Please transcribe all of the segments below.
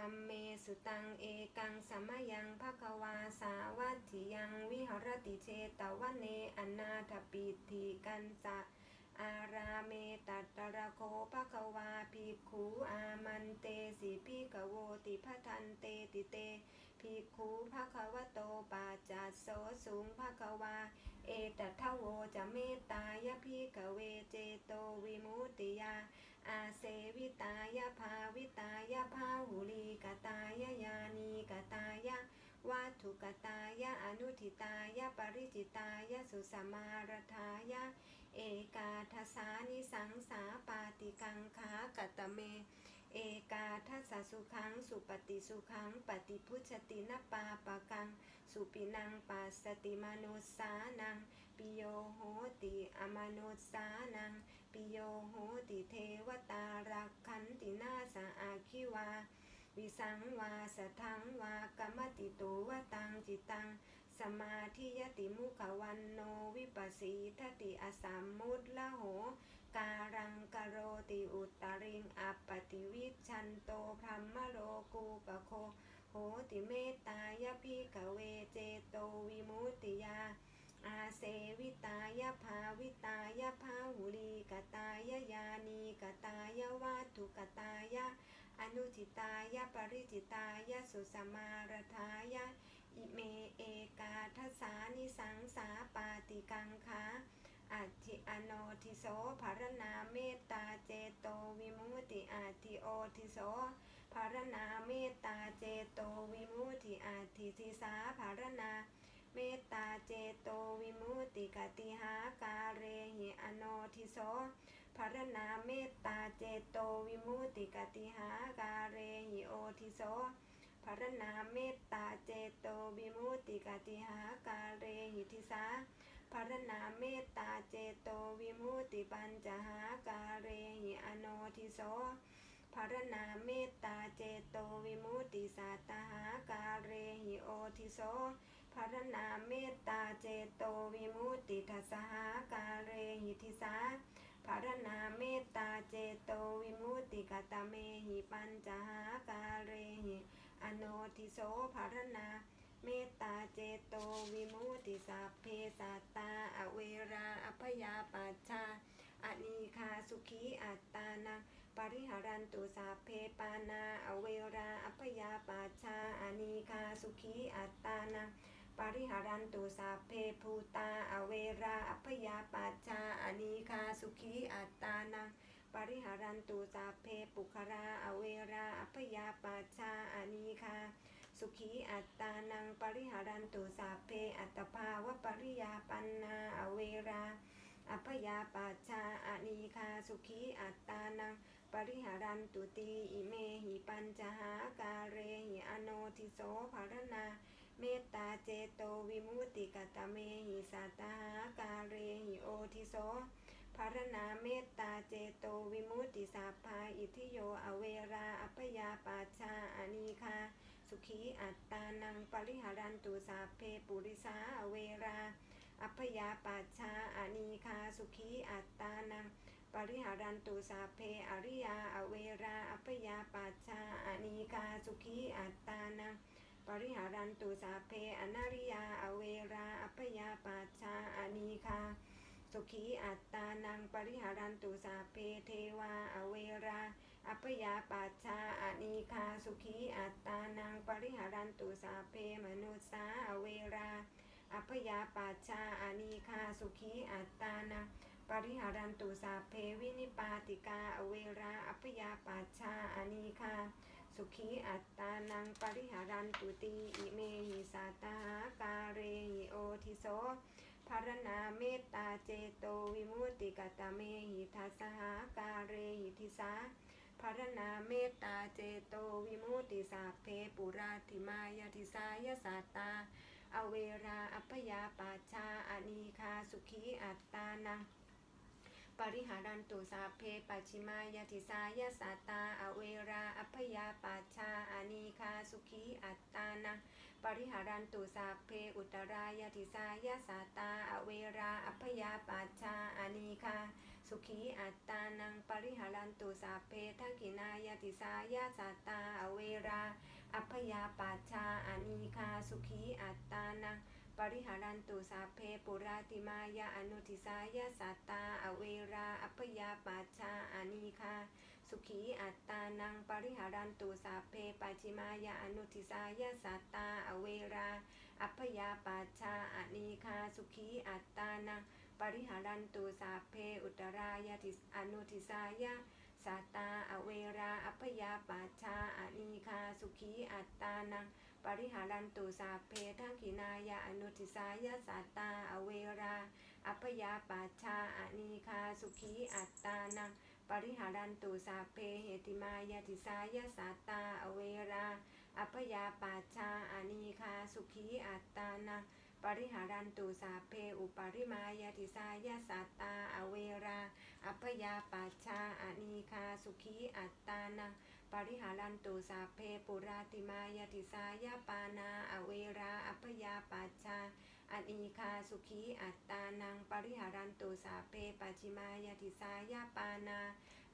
วัมเมสุตังเอกังสัมยังภควาสาวัตถิยังวิหรติเชตวันเนอนาถปิธิกันสะอาราเมตัตระโคภควาภิกขุอามันเตสิภิกขโวติพทันเตติเตภิกขุภควโตปาจัสโสสูงภควา เอตทะโวจะเมตตายะพิกเวเจโตวิมุตติยา อาเสวิตายะภาวิตายะภาหุลีกตายะยานีกตายะวัตถุกตายะอนุทิตายะปริจิตายะสุสมารทายะเอกาทสานิสังสาปาติกังขากตเม เอกาทัสสุขังสุปฏิสุขังปฏิพุชตินปาปะกัง สุปินังปัสติมนุสานัง ปิโยโหติอมนุสสานัง ปิโยโหติเทวตารักขันตินาสาอาคิวา วิสังวาสทังวากรรมติตุวตังจิตัง สมาธิยติมุขวันโนวิปัสสีทติอสัมมุตละโห การังกโรติอุตตริงอัปปติวิชันโตพรหมโลกูปโคโหติเมตตายพิกเวเจโตวิมุตติยา อาเสวิตายะภาวิตายะภาหุลีกตายยานีกตายะวัตถุกตายะอนุทิตายะปริจิตายะสุสมารทายะอิเมเอกาทสานิสังสาปาติกังคาอัติอโนทิโสภารณาเมตตาเจโตวิมุติอาทิโอทิโสภารณาเมตตาเจโตวิมุติอาทิทิสาภารณา เมตตาเจโตวิมุตติกติหาการเรหิอโนทิโสภารณาเมตตาเจโตวิมุตติกติหาการเรหิโอทิโสภารณาเมตตาเจโตวิมุตติกติหาการเรหิทิสาภารณาเมตตาเจโตวิมุตติปัญจหาการเรหิอโนทิโสภารณาเมตตาเจโตวิมุตติสัตตหาการเรหิโอทิโส ภารณาเมตตาเจโตวิมุตติทัสหาการเรหิทิสาภารณาเมตตาเจโตวิมุตติกตเมหิปัญจหาการเรหิอโนทิโสภารณาเมตตาเจโตวิมุตติสัพเพสัตตา อเวราอภยาปัชชาอนีคาสุขีอัตตานังปริหารันตุสัพเพปานา อเวราอภยาปัชชาอนีคาสุขีอัตตานัง ปริหารันตุสัพเพภูตา อเวราอัพยาปัจจาอนีคาสุขีอัตตานังปริหารันตุสัพเพปุครา อเวราอัพยาปัจจาอนีคาสุขีอัตตานังปริหารันตุสัพเพอัตตภาวปริยาปันนาอเวราอัพยาปัจจาอนีคาสุขีอัตตานังปริหารันตุตีอิเมหิปัญจหาการเรหิอโนทิโสภารณา เมตตาเจโตวิมุตติกตเมหิสัตหาการเรหิโอทิโสภารณาเมตตาเจโตวิมุตติสัพพาอิทิโยอเวราอัพยาปัชาอานีคาสุขีอัตตานังปริหารันตุสัพเพปุริสาอเวราอัพยาปัชาอานีคาสุขีอัตตานังปริหารันตุสัพเพอริยาอเวราอัพยาปัชาอานีคาสุขีอัตตานัง ริหารันตุสัพเพอนาริยา อเวราอัพยาปัชชาอนีคาสุขีอัตตานังปริหารันตุสัพเพเทวาอเวราอัพยาปัชชาอนีคาสุขีอัตตานังปริหารันตุสัพเพมนุสาอเวราอัพยาปัชชาอนีคาสุขีอัตตานังปริหารันตุสัพเพวินิปาติกาอเวราอัพยาปัชชาอนีคา สุขีอัตตานังปริหารันตุตีอิเมหิสัตาหากาเรหิโอทิโสภารณาเมตตาเจโตวิมุตติกตเมหิทัสหาการเรหิทิสาภารณาเมตตาเจโตวิมุตติสัพเพปุราธิมายทิสายสัตา อเวราอัพยาปัชชาอนีคาสุขีอัตตานัง ปริหารันตุสัพเพปัจฉิมายติสายสัตา อเวราอัพยาปัชาอานีคาสุขีอัตตานังปริหารันตุสัพเพอุตรายติสายสัตา อเวราอัพยาปัชาอานีคาสุขีอัตตานังปริหารันตุสัพเพทักินายติสายสัตาอเวราอัพยาปัชชาอานีคาสุขีอัตตานัง ปริหารันตุสาเพปุราติมายาอนุทิสายาสัตตา อเวรา อัพยาปัชาอานีคาสุขีอัตตานังปริหารันตุสาเพปัจิมายาอนุทิสายาสัตตา อเวรา อัพยาปัชาอานีคาสุขีอัตตานังปริหารันตุสาเพอุตรายาติอนุทิสายาสัตตา อเวรา อัพยาปัชชาอานีคาสุขีอัตตานัง ปริหารันตุสาเพทักขินายาอนุทิสายาสัตตา อเวรา อัพยาปัชาอานีคาสุขีอัตตานัง ปริหารันตุสาเพเหติมายาติสายาสัตตา อเวรา อัพยาปัชาอานีคาสุขีอัตตานัง ปริหารันตุสาเพอุปริมายาติสายาสัตตา อเวรา อัพยาปัชชาอานีคาสุขีอัตตานัง ปริหารันตุสาเพปุราติมายติสายาปานาอเวราอัพยาปัชชาอานีคาสุขีอัตตานังปริหารันตุสาเพปัจิมายติสายาปานา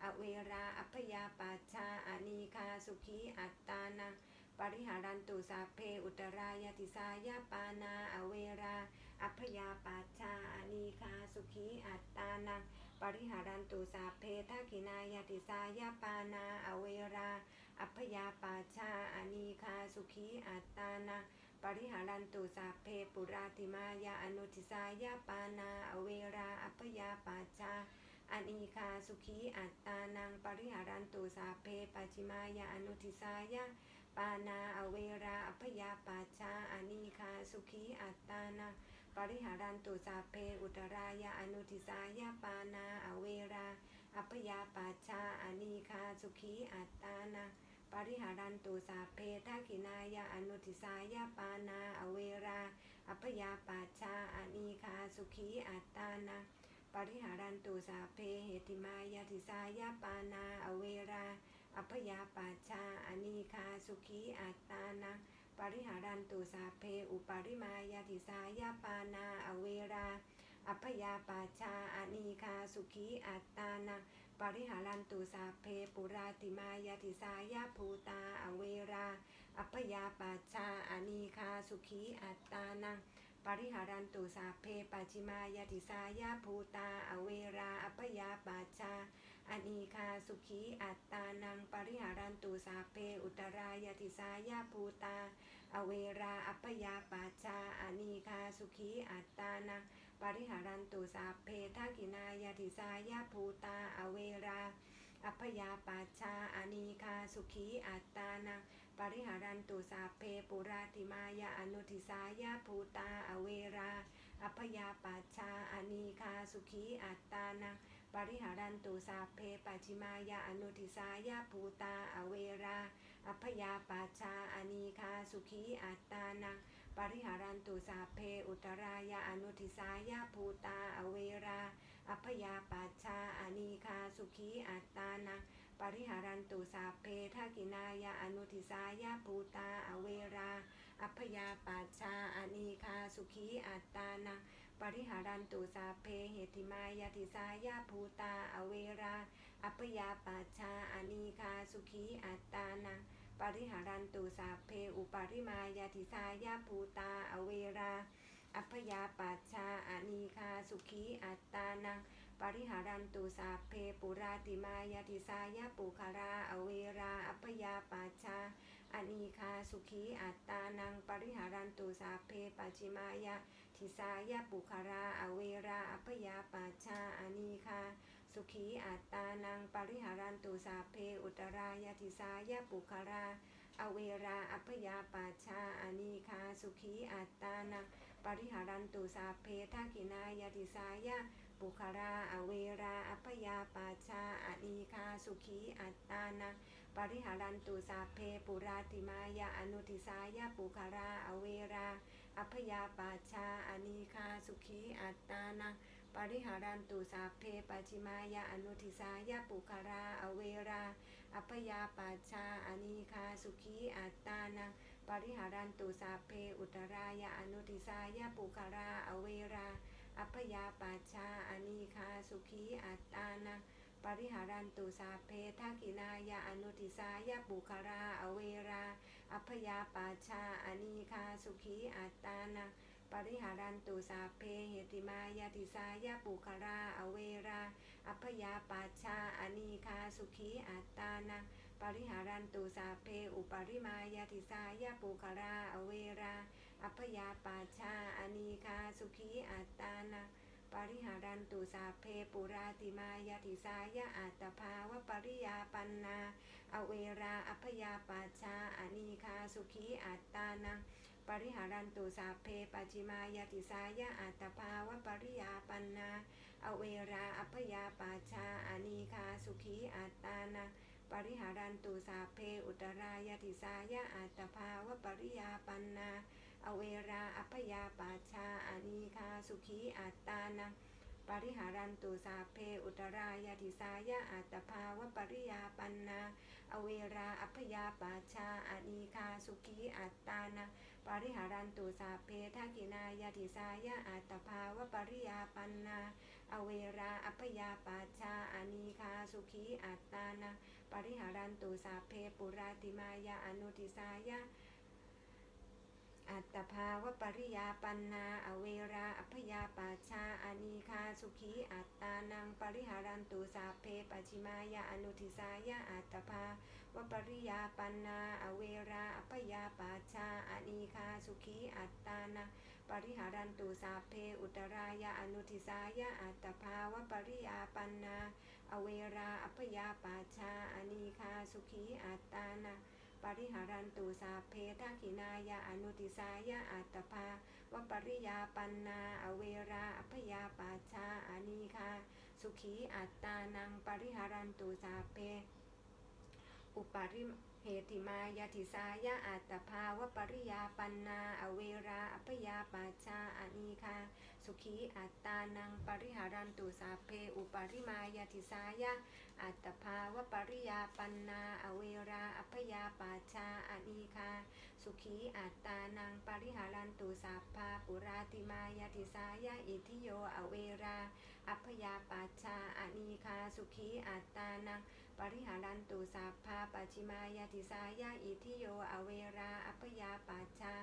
อเวราอัพยาปัชชาอานีคาสุขีอัตตานังปริหารันตุสาเพอุตรายติสายาปานาอเวรา อัพยาปัชชาอานีคาสุขีอัตตานัง ปริหารันตุสาเพทักขินายติสายาปานาอเวรา อัพยาปัชาอานีคาสุขีอัตตานังปริหารันตุสาเพปุราติมายาอนุทิสายาปานาอเวรา อัพยาปัชาอานีคาสุขีอัตตานังปริหารันตุสาเพปัจิมายาอนุทิสายาปานาอเวราอัพยาปัชชาอานีคาสุขีอัตตานัง ปริหารันตุสาเพ อุตรายาอนุทิสายาปานาอเวรา อัพยาปัชาอานีคาสุขีอัตตานังปริหารันตุสาเพทักินายาอนุทิสายาปานาอเวรา อัพยาปัชาอานีคาสุขีอัตตานังปริหารันตุสาเพเหติมายาติสายาปานาอเวรา อัพยาปัชาอานีคาสุขีอัตตานัง ปริหารันตุสาเพ อุปริมายาติสายาปานาอเวรา อัพยาปัชาอานีคาสุขีอัตตานังปริหารันตุสาเพปุราติมายาติสายาภูตาอเวรา อัพยาปัชาอานีคาสุขีอัตตานังปริหารันตุสาเพปัจิมายาติสายาภูตาอเวรา อัพยาปัชชา อานีคาสุขีอัตตานังปริหารันตุสาเพอุตรายาติสายาภูตา อเวราอัพยาปัชาอานีคาสุขีอัตตานังปริหารันตุสาเพทักินายาติสายาภูตา อเวราอัพยาปัชาอานีคาสุขีอัตตานังปริหารันตุสาเพปุราติมายาอนุทิสายาภูตา อเวราอัพยาปัชชาอานีคาสุขีอัตตานัง ปริหารันตุสาเพปัจิมายาอนุทิสายาภูตาอเวรา อัพยาปัชาอานีคาสุขีอัตตานังปริหารันตุสาเพอุตรายาอนุทิสายาภูตาอเวรา อัพยาปัชาอานีคาสุขีอัตตานังปริหารันตุสาเพทักขินายาอนุทิสายาภูตาอเวรา อัพยาปัชาอานีคาสุขีอัตตานัง ริหารันตุสาเพเหติมายาติสายาภูตา อเวรา อัพยาปัชาอานีคาสุขีอัตตานังปริหารันตุสาเพอุปริมายาติสายาภูตา อเวรา อัพยาปัชาอานีคาสุขีอัตตานังปริหารันตุสาเพปุราติมายาติสายาปุคารา อเวรา อัพยาปัชาอานีคาสุขีอัตตานังปริหารันตุสาเพปัจจิมายา ทิสายาปุคาราอเวราอัพยาปัชาอานีคาสุขีอัตตานังปริหารันตุสาเพอุตรายาติสายาปุคาราอเวราอัพยาปัชาอานีคาสุขีอัตตานังปริหารันตุสาเพทักินายาติสายาปุคาราอเวราอัพยาปัชชาอานีคาสุขีอัตตานังปริหารันตุสาเพปุราติมายาอนุทิสายาปุคาราอเวรา อัพยาปัชาอานีคาสุขีอัตตานังปริหารันตุสาเพปัจิมายาอนุทิสายาปุคาราอเวรา อัพยาปัชาอานีคาสุขีอัตตานังปริหารันตุสาเพอุตรายาอนุทิสายาปุคาราอเวรา อัพยาปัชชาอานีคาสุขีอัตตานัง ปริหารันตุสาเพทักินายาอนุทิสายาปุคารา อเวรา อัพยาปาชาอนีคาสุขีอัตตานังปริหารันตุสาเพเหติมายาติสายาปุคารา อเวรา อัพยาปาชาอนีคาสุขีอัตตานังปริหารันตุสาเพอุปริมายาติสายาปุคารา อเวรา อัพยาปาชาอนีคาสุขีอัตตานัง ปริหารันตุสาเพปุราติมายาติสายาอัตภาวปริยาปันนา อเวราอัพยาปาชาอานีคาสุขีอัตตานัง ปริหารันตุสาเพปัจิมายาติสายะอัตภาวปริยาปันนา อเวราอัพยาปาชาอานีคาสุขีอัตตานาปริหารันตุสาเพอุตรายาติสายะอัตตภาวปริยาปันนา อเวราอัพยาปาชาอานีคาสุขีอัตตานาปริหารันตุสาเพอุตรายาติสายะอัตตภาวปริยาปันนาอเวราอัพยาปาชาอานีคาสุขีอัตตานาปริหารันตุสาเพทักินายาติสายะอัตตภาวปริยาปันนาอเวราอัพยาปาชาอานีคาสุขีอัตตานาปริหารันตุสาเพปุราติมายาอนุติสายะ อัตภาวปริยาปันนาอเวราอพยาปาชาอานีคาสุขีอัตตานังปริหารันตุสาเพปัจิมายาอนุทิสายะอัตภาวปริยาปันนาอเวราอพยาปาชาอานีคาสุขีอัตตานังปริหารันตุสาเพอุตรายาอนุทิสายะอัตภาวปริยาปันนาอเวราอพยาปาชาอานีคาสุขีอัตตานัง ปริหารันตุสาเพทักขินายาอนุติสายะอัตตภาวปริยาปันนาอเวราอพยาปาชาอานีคาสุขีอัตตานังปริหารันตุสาเพ อุปริเหติมายาติสายะอัตตภาวปริยาปันนาอเวราอพยาปาชาอานีคา สุขีอัตตานังปริหารันตุสาเพอุปาริมายาติสายะอัตภาวปริยาปันนาอเวราอัพยาปาชาอานีคาสุขีอัตตานังปริหารันตุสาภาปุราติมายาติสายะอิทิโยอเวราอัพยาปาชาอานีคาสุขีอัตตานังปริหารันตุสาภาปัจิมายาติสายะอิทิโยอเวราอัพยาปาชา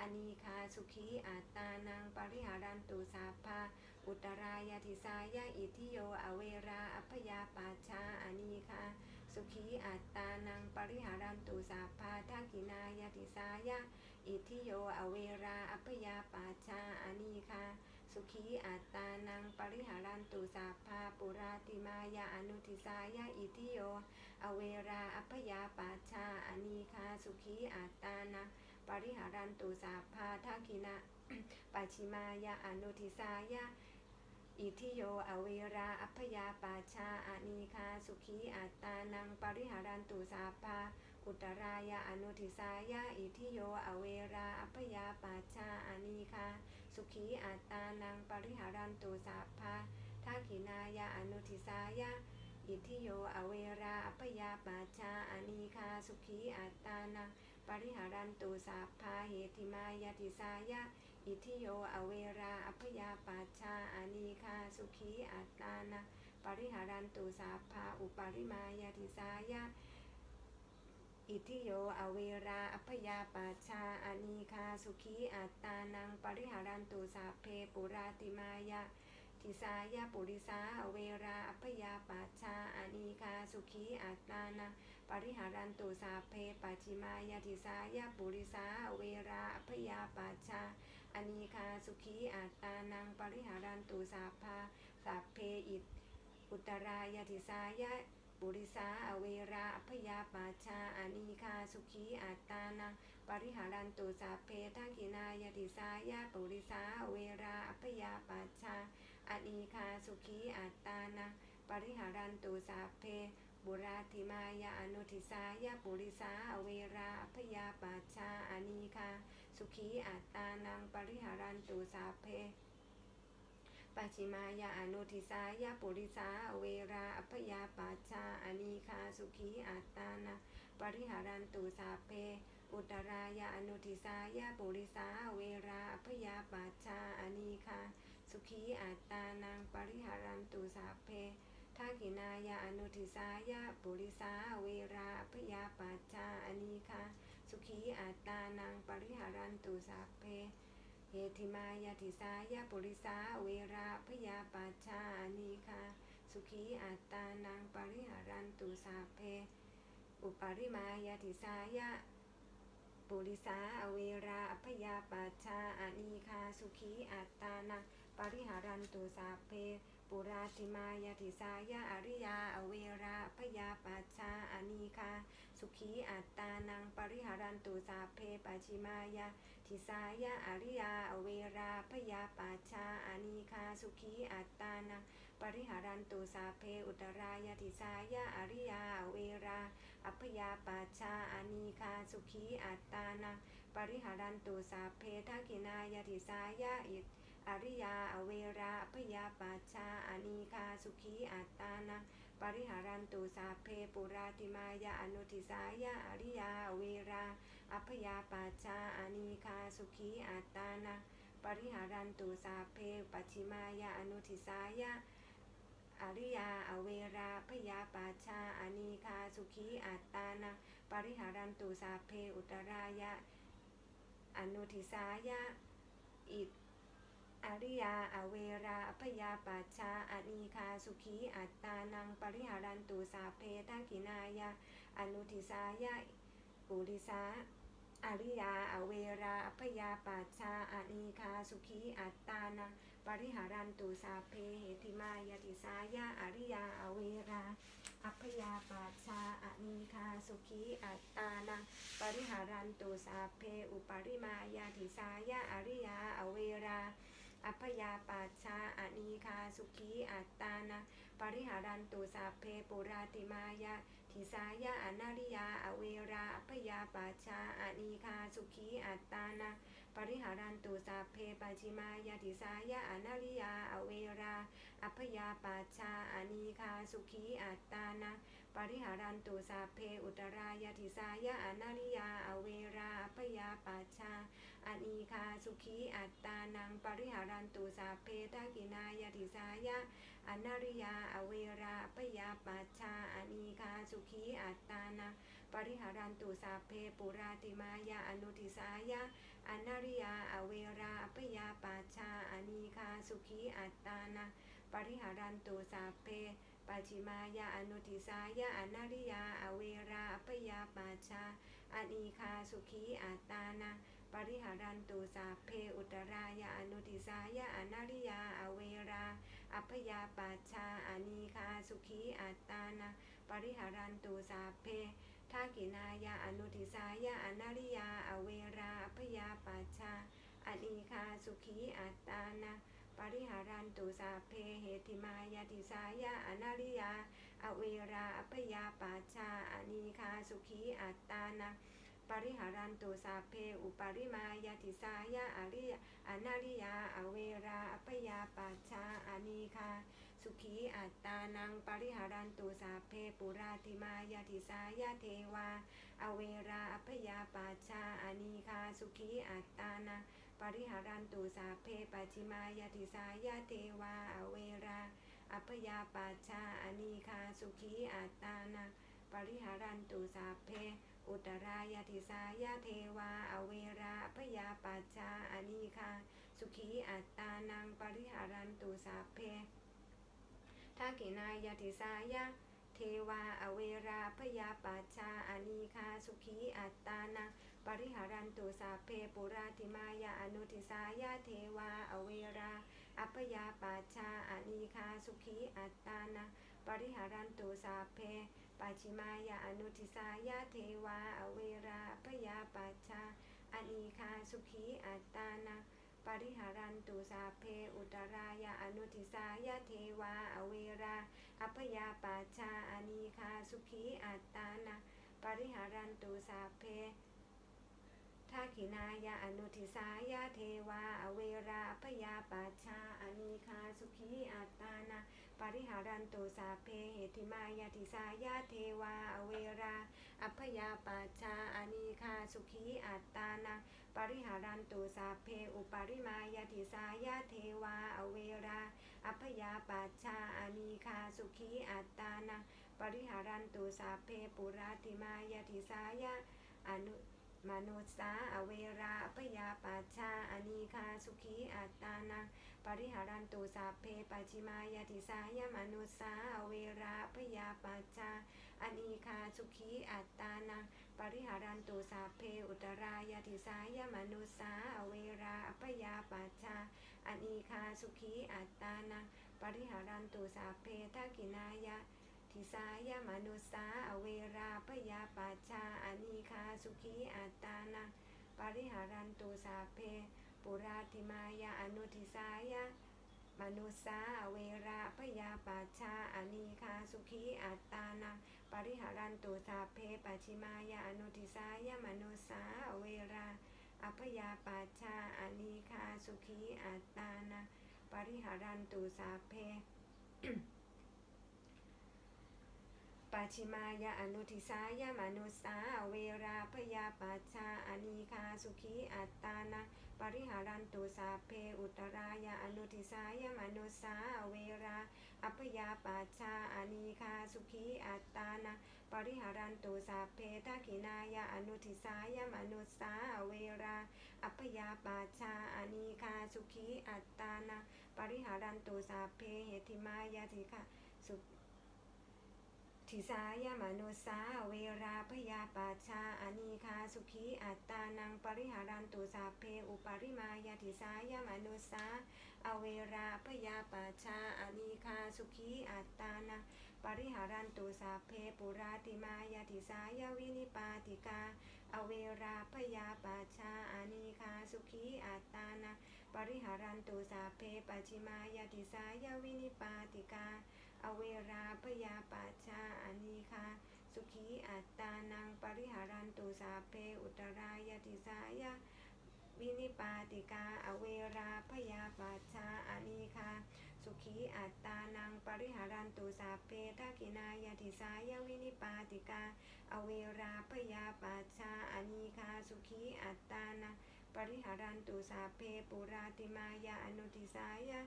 อนีคาสุขีอัตตานังปริหารันตุสาภาอุตรายาติสายะอิทิโยอเวราอัพยาปาชาอนีคาสุขีอัตตานังปริหารันตุสาภาทักินายาติสายะอิทิโยอเวราอัพยาปาชาอนีคาสุขีอัตตานังปริหารันตุสาภาปุราติมายาอนุทิสายะอิทิโยอเวราอัพยาปาชาอนีคาสุขีอัตตานัง ปริหารันตุสาภาทักขินะปัจฉิมายาอนุทิสายะอิทิโยอเวราอัพยาปาชาอานีคาสุขีอัตตานังปริหารันตุสาภาอุตรายาอนุทิสายะอิทิโยอเวราอัพยาปาชาอานีคาสุขีอัตตานังปริหารันตุสาภาทักขินายาอนุทิสายะอิทิโยอเวราอัพยาปาชาอานีคาสุขีอัตตานัง ปริหารันตุสาภาเหติมายาติสายะ อิทิโยอเวราอัพยาปาชาอานีคาสุขีอัตตานังปริหารันตุสาภาอุปริมายาติสายะ อิทิโยอเวราอัพยาปาชาอานีคาสุขีอัตตานัง ปริหารันตุสาเพปุราติมายาทิสายะปุริสาอเวราอัพยาปาชาอานีคาสุขีอัตตานัง ปริหารันตุสาเพปัจิมายาทิสายะปุริสาอเวราอัพยาปาชาอานีคาสุขีอัตตานังปริหารันตุสาภาสัพเพอิตอุตรายาทิสายะปุริสาอเวราอัพยาปาชาอานีคาสุขีอัตตานังปริหารันตุสาเพทักินายาติสายะปุริสาอเวราอัพยาปาชาอานีคาสุขีอัตตานังปริหารันตุสาเพ บุราธิมายาอนุทิสายะปุริสาอเวราอัพยาปาชาอานีคาสุขีอัตตานังปริหารันตุสาเพปัจฉิมายาอนุทิสายะปุริสาเวราอัพยาปาชาอานีคาสุขีอัตตานังปริหารันตุสาเพอุตรายาอนุทิสายะปุริสาเวราอัพยาปาชาอานีคาสุขีอัตตานังปริหารันตุสาเพ ทักินายาอนุทิสายะปุริสาเวราพยาปาชาอนีคาสุขีอัตตานังปริหารันตุสัพเพเหติมายาติสายาปุริสาเวราพยาปัชาอนิคาสุขีอัตตานังปริหารันตุสัพเพ อุปริมายาติสายะปุริสาอเวราอพยาปัชาอนิคาสุขีอัตตานังปริหารันตุสัพเพ ปุราติมายาติสายะอริยา อเวราพยาปัชชาอานิคาสุขีอัตตานังปริหารันตุสัพเพปัจฉิมายาติสายะอริยา อเวราพยาปัชชาอานิคาสุขีอัตตานังปริหารันตุสัพเพอุตรายาติสายะอริยา อเวราอัพยาปัชชาอานีคาสุขีอัตตานังปริหารันตุสาเพทักินายติสายะอิ อริยา อเวราพยาปัชชาอานีคาสุขีอัตตานังปริหารันตุสาเพปุราติมายาอนุทิสายะอริยา อเวราอัพยาปัชชาอานีคาสุขีอัตตานังปริหารันตุสาเพปัจิมายาอนุทิสายะอริยา อเวราพยาปัชชาอานีคาสุขีอัตตานะปริหารันตุสาเพอุตรายะอนุทิสายะอิ อริยา อเวราอพยาปัชชาอานีคาสุขี อัตตานัง ปริหารันตุสาเพทักขินายะอนุทิสายะปุริสาอริยา อเวราอพยาปัชชาอานีคาสุขี อัตตานัง ปริหารันตุสาเพเหติมายติสายะอริยา อเวราอัพยาปัชชาอานีคาสุขีอัตตานังปริหารันตุสาเพอุปริมายติสายะอริยา อเวรา อัพยาปัชชาอานีคาสุขีอัตตานังปริหารันตุสาเพปุราติมายะทิสายะอนาริยาอเวราอัพยาปัชชาอานีคาสุขีอัตตานังปริหารันตุสาเพปัจิมายาติสายะอนาริยาอเวราอัพยาปัชชาอานีคาสุขีอัตตานะปริหารันตุสาเพอุตรายาติสายะอนาริยาอเวราอัพยาปัชชา อานีคาสุขีอัตตานังปริหารันตุสาเพทักขินายติสายะอนาริยาอเวราอัพยาปัชชาอานีคาสุขีอัตตานะปริหารันตุสาเพปุราติมายาอนุทิสายะอนาริยาอเวราอัพยาปัชชาอานีคาสุขีอัตตานะปริหารันตุสาเพปัจฉิมายาอนุทิสายะอนาริยาอเวราอัพยาปัชชาอานีคาสุขีอัตตานะ ปริหารันตุสาเพอุตรายาอนุทิสายะอนาริยาอเวรา อัพยาปัชาอานีคาสุขีอัตตานะปริหารันตุสาเพทักขินายาอนุทิสายะอนาริยาอเวราอัพยาปัชาอานีคาสุขีอัตตานะปริหารันตุสาเพเหติมายาติสายะอนาริยาอเวราอัพยาปัชชาอานีคาสุขีอัตตานะ ปริหารันตุสาเพอุปริมายาติสายะอาริยอนาริยาอเวราอัพยาปัชาอานีคาสุขีอัตตานังปริหารันตุสาเพปุราติมายาติสายะเทวา อเวราอัพยาปัชาอานีคาสุขีอัตตานังปริหารันตุสาเพปัจิมายาติสายะเทวา อเวราอัพยาปัชชาอานีคาสุขีอัตตานังปริหารันตุสาเพ อุตรายาติสายะเทวา อเวราพยาปัชชาอานีคาสุขีอัตตานังปริหารันตุสาเพทักขินายาติสายะเทวา อเวราพยาปัชชาอานีคาสุขีอัตตานังปริหารันตุสาเพปุราติมายาอนุทิสายะเทวา อเวราอัพยาปัชชาอานีคาสุขีอัตตานังปริหารันตุสาเพ ปัจิมายาอนุทิสายะเทวาอเวราพยาปัชชาอานีคาสุขีอัตตานังปริหารันตุสาเพอุตรายาอนุทิสายะเทวาอเวราอัพยาปัชชาอานีคาสุขีอัตตานะปริหารันตุสาเพทักขินายาอนุทิสายะเทวาอเวราอพยาปัชชาอานีคาสุขีอัตตานะ ปริหารันตุสาเพเหติมายาติสายะเทวาอเวรา อัพยาปัชาอานีคาสุขีอัตตานะปริหารันตุสาเพอุปริมายาติสายะเทวาอเวรา อัพยาปัชาอานีคาสุขีอัตตานะปริหารันตุสาเพปุราติมายาติสายะอนุ มนุษสาอเวราปยาปัชชาอนีคาสุขีอัตตานังปริหารันตุสัพเพปัจฉิมายติสายมนุษสาอเวราปยาปัชชาอนีคาสุขีอัตตานังปริหารันตุสัพเพอุตรายติสายมนุษสาอเวราปยาปัชชาอนีคาสุขีอัตตานังปริหารันตุสัพเพทักินายะ ทิสายมนุสาอเวราปยาปัชาอนีคาสุขีอัตานังปริหารันตุสาเพ ปุราติมายาอนุทิสายมนุสาอเวราปยาปัชาอนีคาสุขีอัตตานังปริหารันตุสาเพปัจฉิมายาอนุทิสายมนุสาอเวราอัพยาปัชาอนีคาสุขีอัตตานังปริหารันตุสาเพ ปัจฉิมายาอนุทิสายมนุสสาเวราพยาปัชาอนีคาสุขีอัตตานะปริหารันตุสาเพอุตรายาอนุทิสายมนุสสาเวราอัพยาปัชาอนีคาสุขีอัตตานะปริหารันตุสาเพทักขินายาอนุทิสายมนุสสาเวราอัพยาปัชาอนีคาสุขีอัตตานะปริหารันตุสาเพเหติมายาธิคะสุ ทิสายมนุสาเวราพยาปัชาอนีคาสุขีอัตตานังปริหารันตุสาเพอุปริมายาทิสายมนุสาอเวราพยาปัชาอนีคาสุขีอัตตานังปริหารันตุสาเพปุราติมายาทิสายวินิปาติกา อเวราพยาปัชาอนีคาสุขีอัตตานังปริหารันตุสาเพปัจิมายาทิสายวินิปาติกา อเวราพยาปัชาอานีคาสุขีอัตตานังปริหารันตุสาเพอุตรายติสายะวินิปาติกาอเวราพยาปัชาอานีคาสุขีอัตตานังปริหารันตุสาเพทักินายติสายะวินิปาติกาอเวราพยาปัชาอานีคาสุขีอัตตานังปริหารันตุสาเพปุราติมายาอนุติสายะ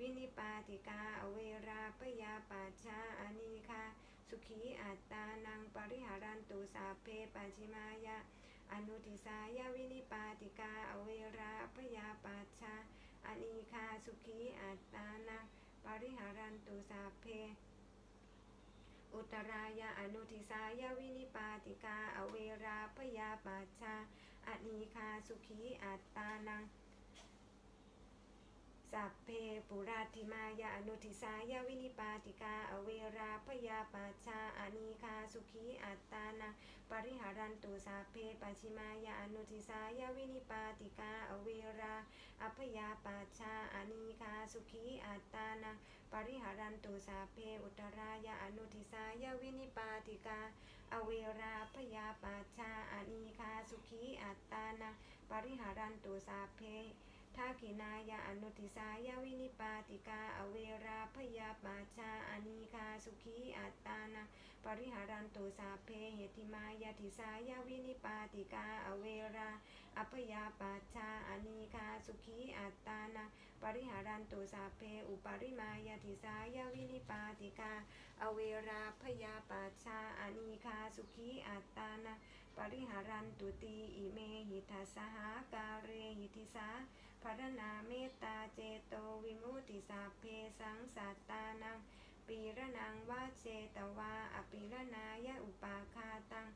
วินิปาติกาอเวราปยาปัชาอานีคาสุขีอัตตานังปริหารันตุสาเพปัจฉิมายะ อนุทิสายาวินิปาติกาอเวราปยาปัชาอานีคาสุขีอัตตานังปริหารันตุสาเพอุตรายาอนุทิสายาวินิปาติกาอเวราปยาปัชาอานีคาสุขีอัตตานัง สัพเพปุราธิมายาอนุทิสายาวินิปาติกา อเวราพยาปัชาอานีคาสุขีอัตตานังปริหารันตุสัพเพปัจฉิมายาอนุทิสายาวินิปาติกา อเวราอัพยาปัชาอานีคาสุขีอัตตานังปริหารันตุสัพเพอุตรายาอนุทิสายาวินิปาติกา อเวราพยาปัชชาอานีคาสุขีอัตตานังปริหารันตุสัพเพ ทักขินายาอนุทิสายาวินิปาติกา อเวราพยาปัชาอานีคาสุขีอัตตานังปริหารันตุสาเพเหติมายาทิสายาวินิปาติกา อเวราอัพยาปัชาอานีคาสุขีอัตตานังปริหารันตุสาเพอุปริมายาทิสายาวินิปาติกา อเวราพยาปัชาอานีคาสุขีอัตตานังปริหารันตุตีอิเมหิทัสสหาการเรหิทิสา พรณาเมตตาเจโตวิมุติสาเพสังสัตตานังปีระนังวาเจตวาอปิรนายะอุปาคาตัง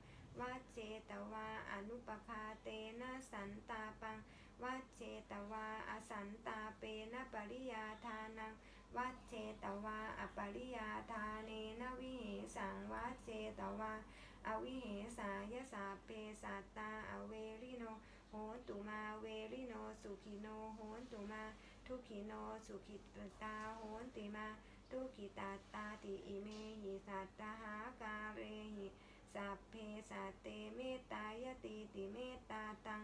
วาเจตวาอนุปคาเตนะสันตาปังวาเจตวาอสันตาเปนะปริยาทานังวาเจตวาอปริยาทาเนนะวิเหสังวาเจตวาอวิเหสายสาเปสัตตาอเวริโน หนตุมาเวริโนสุขิโนโหนตุมา ทุกขิโนสุขิตตาโหนติมา ทุกขิตาตาติอิเมหิสัตตหาการเรหิสัพเพสัตเตเมตตายติติเมตตาตัง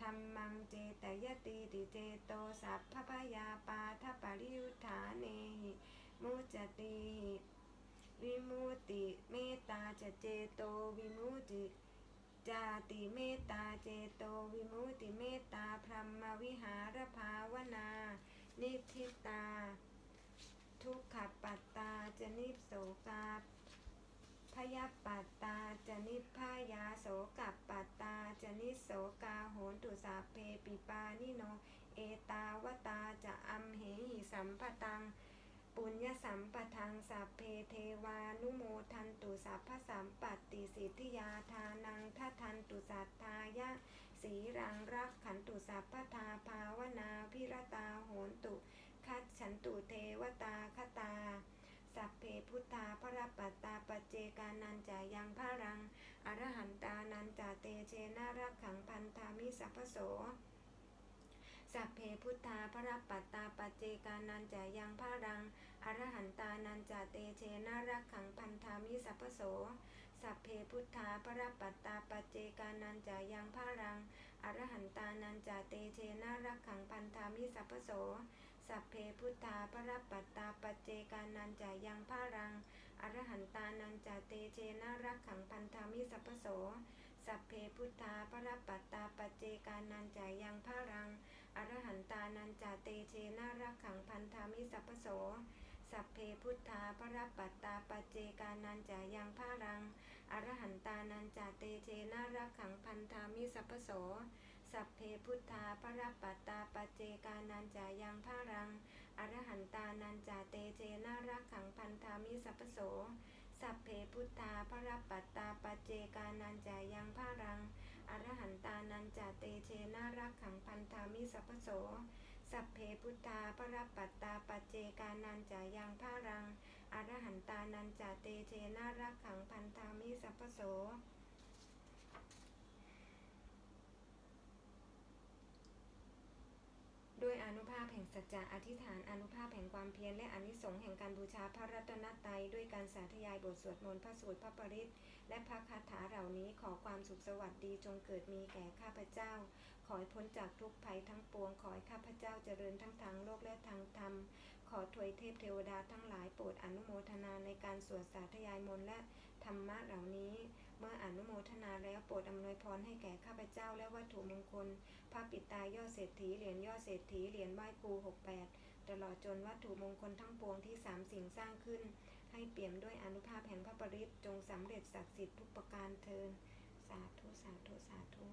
ธรรมังเจตยติติเจโตสัพพพยาปาทปริยุทธาเนหิมุจติหิวิมุติเมตตาจะเจโตวิมุติ จาติเมตตาเจโตวิมุติเมตตาพรหมวิหารภาวนา นิพพิตา ทุกขปัตตาจะนิพโสกาพยาปัตตาจนิพพายาโสกับปัตตาจนิโสกาโหนตุสาเพปิปานิโน เอตาวตาจะอัมเหหิสัมปตัง ปุญญสัมปทังสัพเพเทวานุโมทันตุสัพพสัมปัตติสิทธิยาทานังทัทันตุสัทธายะสีรังรักขันตุสัพพทาภาวนาพิรตาโหนตุ คัดฉันตุเทวตาคตา สัพเพพุทธาพระปัตตาปเจกานันจายังพระรัง อรหันตานันจาเตเชนารักขังพันธามิสัพพโส สัพเพพุทธาพระปัตตาปเจกานันจายังพระรัง อรหันตานันจาเตเชนารักขังพันธามิสัพพโส สัพเพพุทธาพระปัตตาปเจกานันจายังพระรัง อรหันตานันจาเตเชนารักขังพันธามิสัพพโส สัพเพพุทธาพระปัตตาปเจกานันจายังพระรัง อรหันตานันจาเตเชนารักขังพันธามิสัพพโส สัพเพพุทธาพระปัตตาปเจกานันจายังพระรัง อรหันตานันจาเตเชนารักขังพันธามิสัพพโส สัพเพพุทธาพระปัตตาปเจกานันจายังพระรัง อรหันตานันจาเตเชนารักขังพันธามิสัพพโส สัพเพพุทธาพระปัตตาปเจกานันจายังพระรัง อรหันตานันจาเตเชนารักขังพันธามิสัพพโส สัพเพพุทธาพระปัตตาปเจกานันจายังพระรัง อรหันตานันจาเตเชนารักขังพันธามิสัพโส สัพเพพุทธาพระปัตตาปจเจกานันจายังผ้ารัง อรหันตานันจาเตเชนารักขังพันธามิสัพโส ด้วยอนุภาพ แห่งสัจจะอธิษฐานอนุภาพแห่งความเพียรและอนิสงส์แห่งการบูชาพระรัตนตรัยด้วยการสาธยายบทสวดมนต์พระสูตรพระปริตรและพระคาถาเหล่านี้ขอความสุขสวัสดีจงเกิดมีแก่ข้าพเจ้า ขอให้พ้นจากทุกภัยทั้งปวง ขอให้ข้าพเจ้าเจริญทั้งทางโลกและทางธรรม ขอถวยเทพเทวดาทั้งหลายโปรดอนุโมทนาในการสวดสาธยายมนต์และธรรมะเหล่านี้ มื่ออนุโมทนาแล้วโปรดอำนวยพรให้แก่ข้าพเจ้าและวัตถุมงคลพระปิดตายอดเศรษฐีเหรียญยอดเศรษฐีเหรียญไหว้ครู68 ตลอดจนวัตถุมงคลทั้งปวงที่สามสิ่งสร้างขึ้น ให้เปี่ยมด้วยอนุภาพแห่งพระปริตจงสำเร็จศักดิ์สิทธิ์ทุกประการเทินสาธุสาธุสาธุ